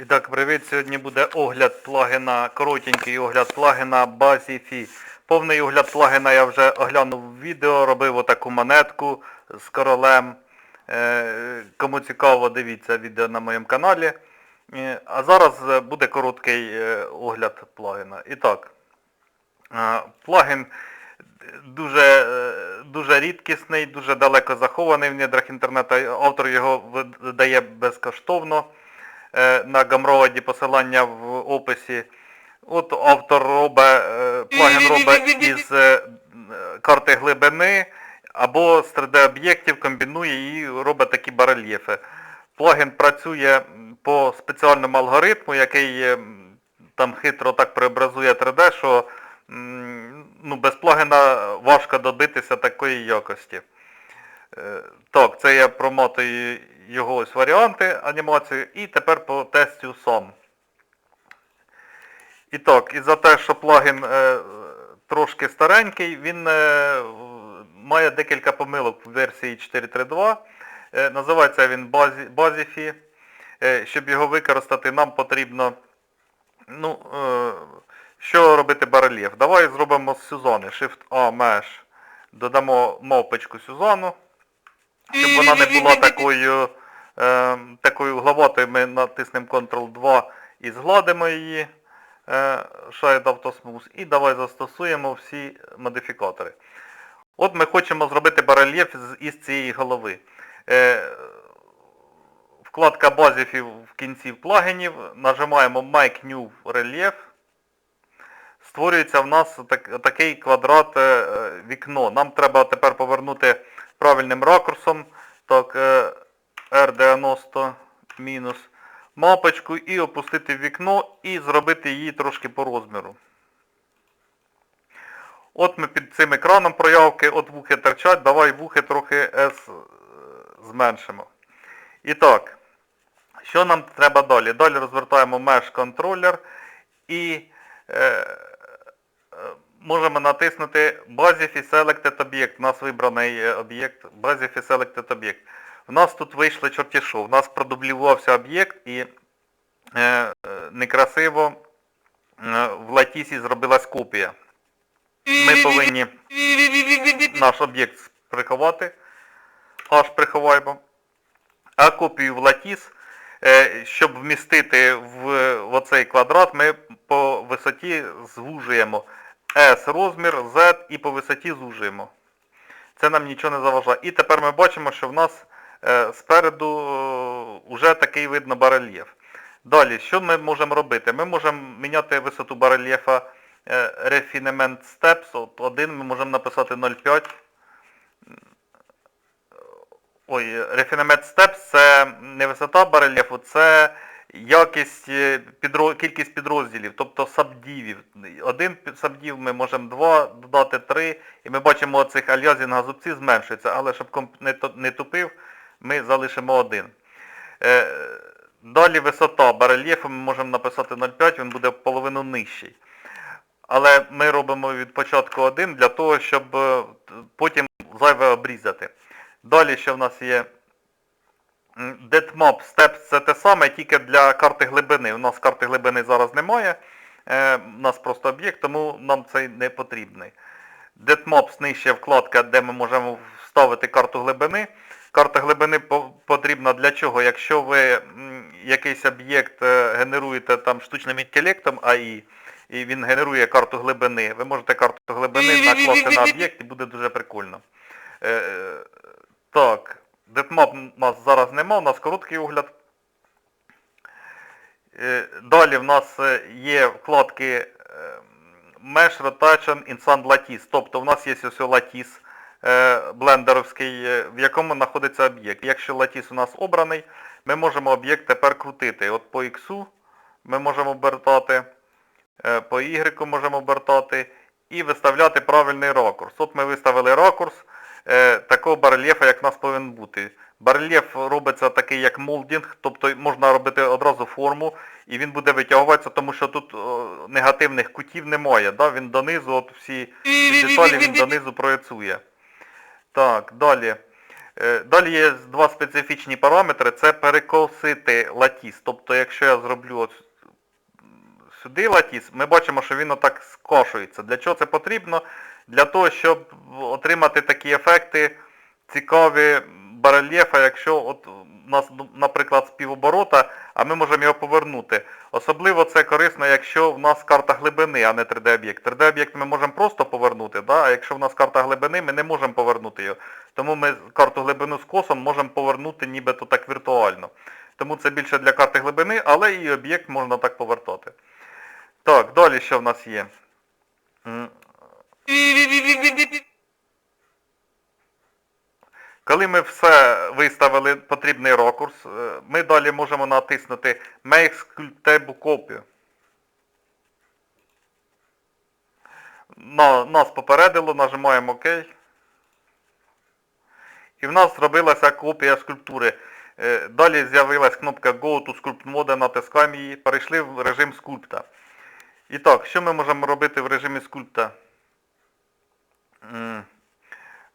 І так, привіт. Сьогодні буде огляд плагіна, коротенький огляд плагіна Bazify. Повний огляд плагіна я вже оглянув в відео, робив отаку монетку з королем. Е, Кому цікаво, дивіться відео на моєму каналі. Е, А зараз буде короткий е, огляд плагіна. І так, плагін дуже, дуже рідкісний, дуже далеко захований в недрах інтернету. Автор його видає безкоштовно. Е, На гамроводі посилання в описі. От автор робить, е, плагін робить із е, карти глибини або з 3D-об'єктів, комбінує і робить такі барельєфи. Плагін працює по спеціальному алгоритму, який там хитро так преобразує 3D, що ну, без плагіна важко добитися такої якості. Так, це я промотую його ось варіанти анімації і тепер по тестю сам. І так, і за те, що плагін е, трошки старенький, він е, має декілька помилок в версії 4.3.2. Е, називається він Bazify. Е, щоб його використати, нам потрібно ну, е, що робити барельєф. Давай зробимо з Сюзани. Shift-A Mesh. Додамо мавпочку Сюзану щоб вона не була такою, е, такою угловатою, ми натиснемо Ctrl-2 і згладимо її е, Shade Auto Smooth. І давай застосуємо всі модифікатори. От ми хочемо зробити барельєф із цієї голови. Е, вкладка базіфів в кінці плагінів. Нажимаємо Make New Relief. Створюється в нас так, такий квадрат е, вікно. Нам треба тепер повернути правильним ракурсом. Так, е, R90 мінус мапочку і опустити в вікно і зробити її трошки по розміру. От ми під цим екраном проявки, от вухи торчать, давай вухи трохи S е, зменшимо. І так, що нам треба далі? Далі розвертаємо Mesh Controller і е, е, можемо натиснути Bazify Selected Object. У нас вибраний е, об'єкт Bazify Selected Object. У нас тут вийшли чорті що. У нас продублювався об'єкт і е, е, некрасиво е, в латісі зробилась копія. Ми повинні наш об'єкт приховати. Аж приховаємо. А копію в латіс, е, щоб вмістити в, в оцей квадрат, ми по висоті звужуємо S розмір, Z і по висоті звужуємо. Це нам нічого не заважає. І тепер ми бачимо, що в нас спереду вже такий видно барельєф. Далі, що ми можемо робити? Ми можемо міняти висоту барельєфа е, Refinement Steps. От один ми можемо написати 0,5. Ой, Refinement Steps це не висота барельєфу, це якість, е, підро... кількість підрозділів, тобто сабдівів. Один сабдів ми можемо два, додати три, і ми бачимо оцих альязінга зубці зменшується, але щоб комп не тупив, ми залишимо один. Е, далі висота барельєфу ми можемо написати 0,5, він буде половину нижчий. Але ми робимо від початку один для того, щоб е, потім зайве обрізати. Далі що в нас є М, Deadmap Steps це те саме, тільки для карти глибини. У нас карти глибини зараз немає. Е, у нас просто об'єкт, тому нам цей не потрібний. Deadmap нижче вкладка, де ми можемо вставити карту глибини. Карта глибини потрібна для чого? Якщо ви якийсь об'єкт е, генеруєте там штучним інтелектом АІ, і він генерує карту глибини, ви можете карту глибини накласти на об'єкт і буде дуже прикольно. Е, е, так, Детмап у нас зараз нема, у нас короткий огляд. Е, Далі в нас е, є вкладки Mesh Rotation in Sun Lattice. Тобто в нас є ось латіс блендеровський, е, в якому знаходиться об'єкт. Якщо латіс у нас обраний, ми можемо об'єкт тепер крутити. От по X ми можемо обертати, е, по Y можемо обертати і виставляти правильний ракурс. От ми виставили ракурс е, такого барельєфа, як у нас повинен бути. Барельєф робиться такий, як молдінг, тобто можна робити одразу форму, і він буде витягуватися, тому що тут негативних кутів немає. Да? Він донизу, от всі, всі деталі він донизу проєцує. Так, далі. Е, Далі є два специфічні параметри. Це перекосити латіс. Тобто, якщо я зроблю сюди латіс, ми бачимо, що він отак скошується. Для чого це потрібно? Для того, щоб отримати такі ефекти цікаві барельєфа, якщо от нас, ну, наприклад, з півоборота, а ми можемо його повернути. Особливо це корисно, якщо в нас карта глибини, а не 3D-об'єкт. 3D-об'єкт ми можемо просто повернути, да? а якщо в нас карта глибини, ми не можемо повернути його. Тому ми карту глибину з косом можемо повернути нібито так віртуально. Тому це більше для карти глибини, але і об'єкт можна так повертати. Так, далі що в нас є? Коли ми все виставили потрібний ракурс, е, ми далі можемо натиснути Make Sculptable Copy. На, нас попередило, нажимаємо ОК. І в нас зробилася копія скульптури. Е, Далі з'явилась кнопка Go to Sculpt Mode, натискаємо її, перейшли в режим скульпта. І так, що ми можемо робити в режимі скульпта?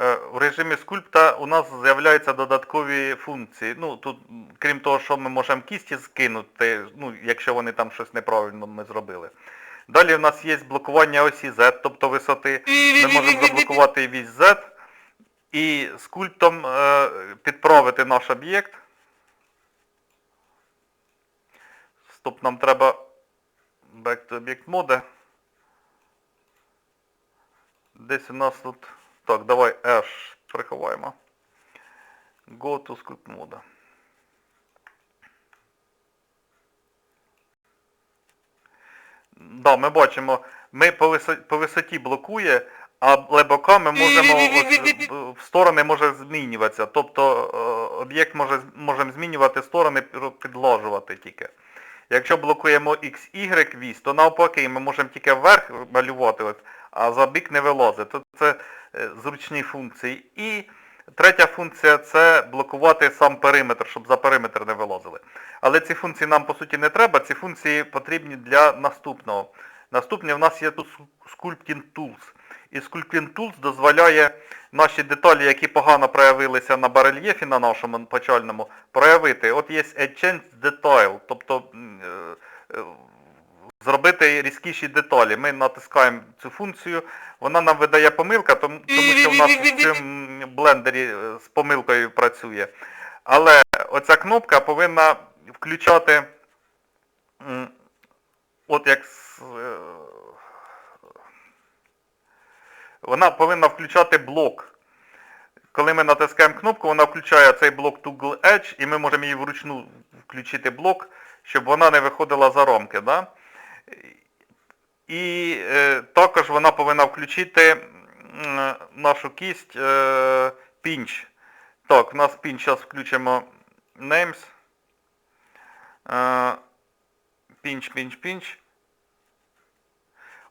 Е, В режимі скульпта у нас з'являються додаткові функції. Ну, тут, крім того, що ми можемо кісті скинути, ну, якщо вони там щось неправильно ми зробили. Далі у нас є блокування осі Z, тобто висоти. Ми можемо заблокувати вісь Z і скульптом е, підправити наш об'єкт. Стоп, нам треба back to object mode. Десь у нас тут... Так, давай H приховаємо. Go to sculpt mode. Да, ми бачимо, ми по висоті, по висоті блокує, але боками можемо ось, в- сторони може змінюватися. Тобто е, об'єкт може можемо змінювати сторони, підлажувати тільки. Якщо блокуємо XY вісь, то навпаки ми можемо тільки вверх малювати, ось, а за бік не вилазить. То це е, зручні функції. І третя функція це блокувати сам периметр, щоб за периметр не вилазили. Але ці функції нам по суті не треба, ці функції потрібні для наступного. Наступне в нас є тут Sculpting Tools. І Sculpting Tools дозволяє наші деталі, які погано проявилися на барельєфі на нашому почальному, проявити. От є Change Detail, тобто е, е, зробити різкіші деталі. Ми натискаємо цю функцію, вона нам видає помилка, тому, тому що в нас в цьому блендері е, з помилкою працює. Але оця кнопка повинна включати, от як е, вона повинна включати блок. Коли ми натискаємо кнопку, вона включає цей блок Toggle Edge, і ми можемо її вручну включити блок, щоб вона не виходила за рамки. Да? І е, також вона повинна включити нашу кість е, pinch. Так, у нас pinch, зараз включимо names. Е, pinch, pinch, pinch.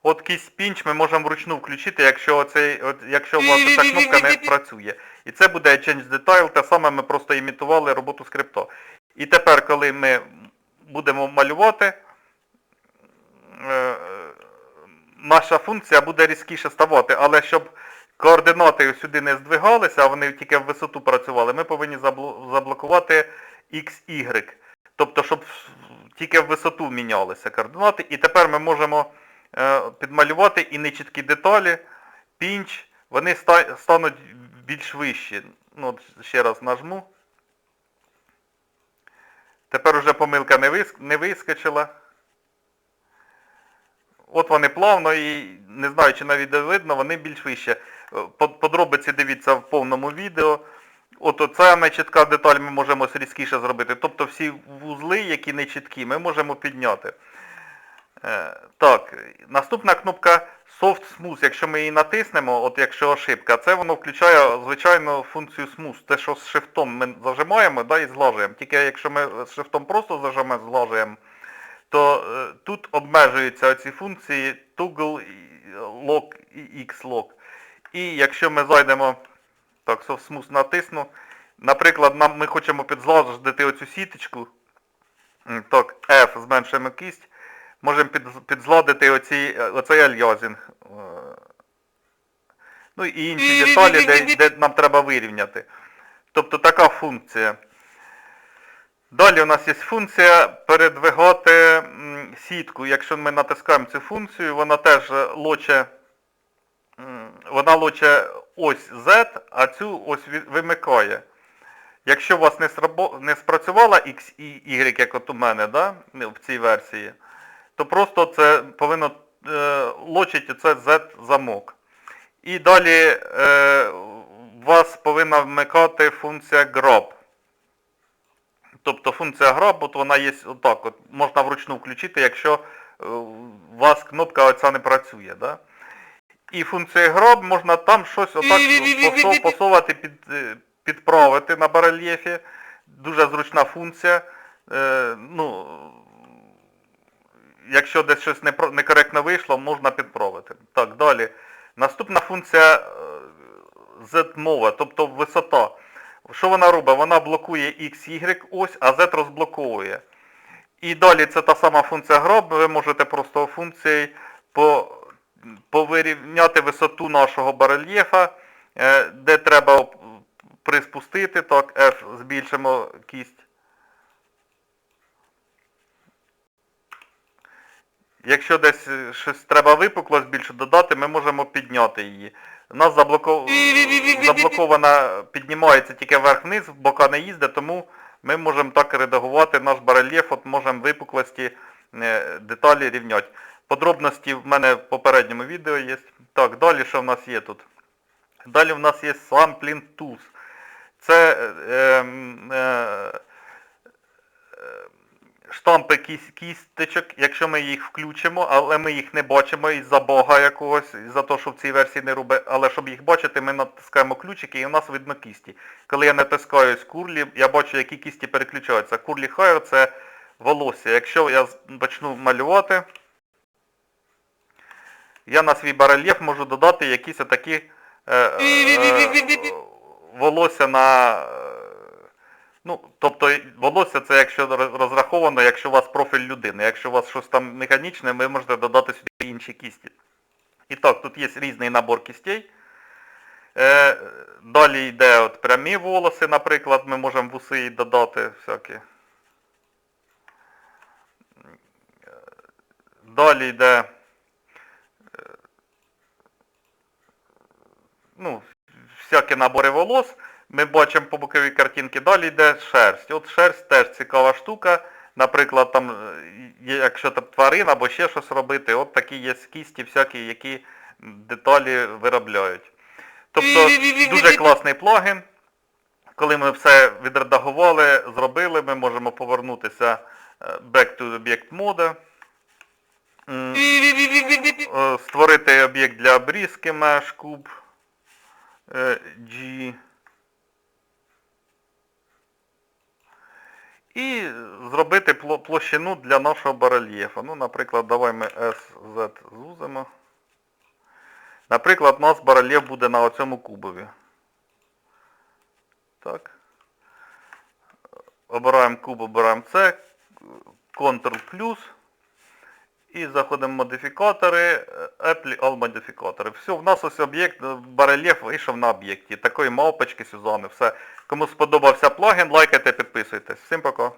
От кість pinch ми можемо вручну включити, якщо, оцей, от, якщо у вас ця кнопка не працює. І це буде Change Detail, те саме ми просто імітували роботу скрипто. І тепер, коли ми будемо малювати, е, наша функція буде різкіше ставати, але щоб координати сюди не здвигалися, а вони тільки в висоту працювали, ми повинні забло- заблокувати XY. Тобто, щоб тільки в висоту мінялися координати. І тепер ми можемо е, підмалювати і нечіткі деталі, пінч, вони стануть більш вищі. Ну, ще раз нажму. Тепер уже помилка не вискочила. От вони плавно і не знаю, чи на відео видно, вони більш вище. Е, Подробиці дивіться в повному відео. От оця нечітка деталь ми можемо різкіше зробити. Тобто всі вузли, які нечіткі, ми можемо підняти. Е, Так, наступна кнопка Soft Smooth. Якщо ми її натиснемо, от якщо ошибка, це воно включає звичайну функцію Smooth. Те, що з шифтом ми зажимаємо да, і злажуємо. Тільки якщо ми з шифтом просто зажимаємо, злажуємо, то е, тут обмежуються ці функції Toggle, Lock і X-Lock. І якщо ми зайдемо, так, Soft натисну, наприклад, нам, ми хочемо підзлажити оцю сіточку, так, F, зменшуємо кість, можемо під, підзладити оці, оцей альязінг. Е, Ну і інші деталі, де, де нам треба вирівняти. Тобто така функція. Далі у нас є функція передвигати сітку. Якщо ми натискаємо цю функцію, вона теж лоче, вона лоче ось Z, а цю ось вимикає. Якщо у вас не спрацювала X і Y, як от у мене, да, в цій версії, то просто це повинно е, лочити це Z-замок. І далі е, у вас повинна вмикати функція grab. Тобто функція grab, от вона є отак, от, можна вручну включити, якщо е, у вас кнопка оця не працює. Да? І функція grab можна там щось отак посовувати, під, підправити на барельєфі. Дуже зручна функція. Е, ну, якщо десь щось некоректно вийшло, можна підправити. Так, далі. Наступна функція Z-мова, тобто висота. Що вона робить? Вона блокує X, Y ось, а Z розблоковує. І далі це та сама функція гроб, ви можете просто функцією по, повирівняти висоту нашого барельєфа, е, де треба приспустити, так, F збільшимо кість. Якщо десь е, щось треба випуклость більше додати, ми можемо підняти її. У нас заблоко... заблокована, піднімається тільки вверх-вниз, бока не їздить, тому ми можемо так редагувати наш барельєф, от можемо випуклості е, деталі рівняти. Подробності в мене в попередньому відео є. Так, далі що в нас є тут? Далі в нас є Sampling Tools. Це е, е, штампи кіс- кісточок, якщо ми їх включимо, але ми їх не бачимо із-за бога якогось, із-за того, що в цій версії не робить, але щоб їх бачити, ми натискаємо ключики і у нас видно кісті. Коли я натискаю з курлі, я бачу, які кісті переключаються. Курлі хайр це волосся. Якщо я почну малювати, я на свій барельєф можу додати якісь такі е, е, волосся на. Ну, тобто волосся це якщо розраховано, якщо у вас профіль людини. Якщо у вас щось там механічне, ви можете додати сюди інші кісті. І так, тут є різний набор кістей. Е, далі йде от прямі волоси, наприклад, ми можемо вуси додати всякі. Далі йде е, ну, всякі набори волос. Ми бачимо по боковій картинці. Далі йде шерсть. От шерсть теж цікава штука. Наприклад, там, е, якщо там тварин або ще щось робити, от такі є кісті всякі, які деталі виробляють. Тобто дуже класний плагін. Коли ми все відредагували, зробили, ми можемо повернутися back to object mode. Створити об'єкт для обрізки mesh куб G. І зробити площину для нашого барельєфа. Ну, наприклад, давай ми SZ зузимо. Наприклад, у нас барельєф буде на оцьому кубові. Так. Обираємо куб, обираємо це, Ctrl плюс. І заходимо в модифікатори, Apple All модифікатори. Все, в нас ось об'єкт, е, барельєф вийшов на об'єкті. Такої мавпочки Сюзани. Все. Кому сподобався плагін, лайкайте, підписуйтесь. Всім пока.